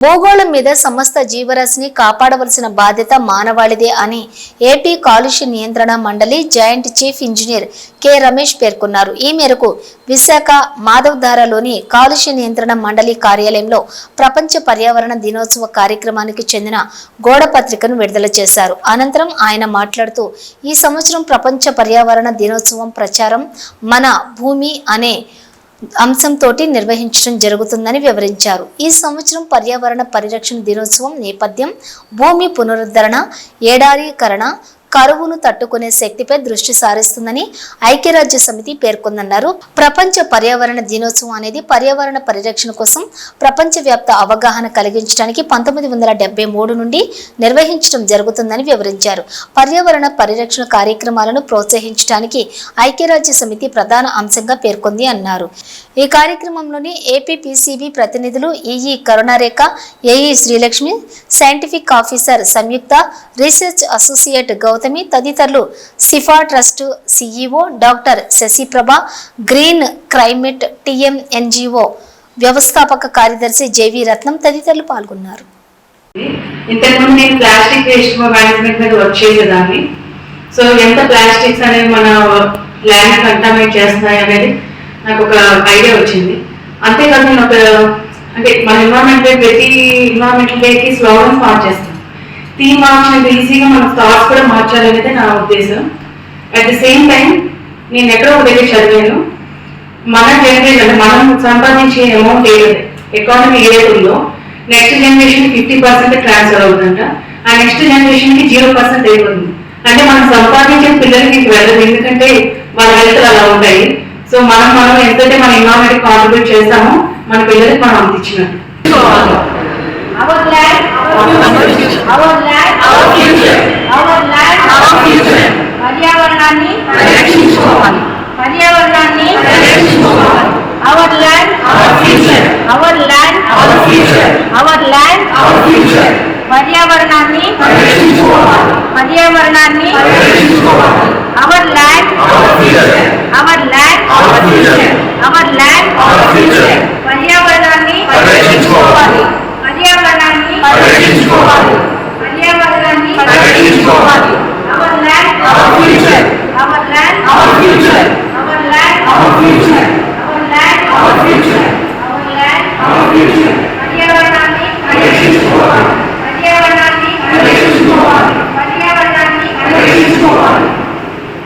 భూగోళం మీద సమస్త జీవరాశిని కాపాడవలసిన బాధ్యత మానవాళిదే అని ఏపీ కాలుష్య నియంత్రణ మండలి joint chief engineer K Ramesh పేర్కొన్నారు. ఈ మేరకు విశాఖ మాధవధారలోని కాలుష్య నియంత్రణ మండలి కార్యాలయంలో ప్రపంచ పర్యావరణ దినోత్సవ కార్యక్రమానికి చెందిన గోడ పత్రికను విడుదల చేశారు. అనంతరం ఆయన మాట్లాడుతూ ఈ సంవత్సరం ప్రపంచ పర్యావరణ దినోత్సవం ప్రచారం మన భూమి అనే అంశంతో నిర్వహించడం జరుగుతుందని వివరించారు. ఈ సంవత్సరం పర్యావరణ పరిరక్షణ దినోత్సవం నేపథ్యం భూమి పునరుద్ధరణ ఏడారీకరణ కరువును తట్టుకునే శక్తిపై దృష్టి సారిస్తుందని ఐక్యరాజ్య సమితి పేర్కొందన్నారు. ప్రపంచ పర్యావరణ దినోత్సవం అనేది పర్యావరణ పరిరక్షణ కోసం ప్రపంచవ్యాప్త అవగాహన కలిగించడానికి పంతొమ్మిది వందల డెబ్బై మూడు నుండి నిర్వహించడం జరుగుతుందని వివరించారు. పర్యావరణ పరిరక్షణ కార్యక్రమాలను ప్రోత్సహించడానికి ఐక్యరాజ్య సమితి ప్రధాన అంశంగా పేర్కొంది అన్నారు. ఈ కార్యక్రమంలోని ఏపీపీసీబీ ప్రతినిధులు EE Karunarekha AE Srilakshmi scientific officer Samyuktha research associate Gautam తదితరులు Sipah trust CEO doctor Sasiprabha green climate TM NGO వ్యవస్థాపక కార్యదర్శి జేవి రత్నం తదితరులు పాల్గొన్నారు. ఇంతకుముందు నేను ప్లాస్టిక్ వేస్ట్ మేనేజ్మెంట్ మీద వర్క్ చేసేదాన్ని. సో ఎంత ప్లాస్టిక్స్ అనేది మన ల్యాండ్ కంటామినేట్ చేస్తున్నాయి అనేది నాకు ఒక ఐడియా వచ్చింది. అంతేకాదు నేను ఒక అంటే మన ఎన్వైరన్మెంట్ ప్రతి ఎన్వైరన్మెంటల్ స్లోగన్స్ మార్చేస్తాం థీమ్ మార్చినంత ఈజీగా మన థాట్స్ కూడా మార్చాలనేది నా ఉద్దేశం. అట్ ద సేమ్ టైం నేను ఎక్కడో ఒక దగ్గర చదివాను. మన జనరేషన్ అంటే మనం సంపాదించే అమౌంట్ ఏదైతే ఎకానమీ ఏదైతుందో next generation fifty percent transfer అవుతుందంట. ఆ నెక్స్ట్ జనరేషన్కి జీరో పర్సెంట్ అయిపోతుంది అంటే మనం సంపాదించే పిల్లలకి వెళ్ళదు. ఎందుకంటే వాళ్ళ హెల్త్ అలా ఉంటాయి. సో మనం మనం ఎంతైతే మన ఎన్వైరన్మెంట్ కాంట్రిబ్యూట్ చేస్తామో మన పిల్లలకి మనం అంత ఇచ్చినట్టు. our land, our future. Our land, our future. Pariyavarnani, Pariyakshishwavani. Pariyavarnani, Pariyakshishwavani. Our land, our future. Our land, our future. Our land, our future. Pariyavarnani, Pariyakshishwavani. Pariyavarnani, Pariyakshishwavani. Our land, our future. Our land, our future. పరిరక్షించుకోవాలి పర్యావరణాన్ని పరిరక్షించుకోవాలి our land our future our land our future our land our future our land our future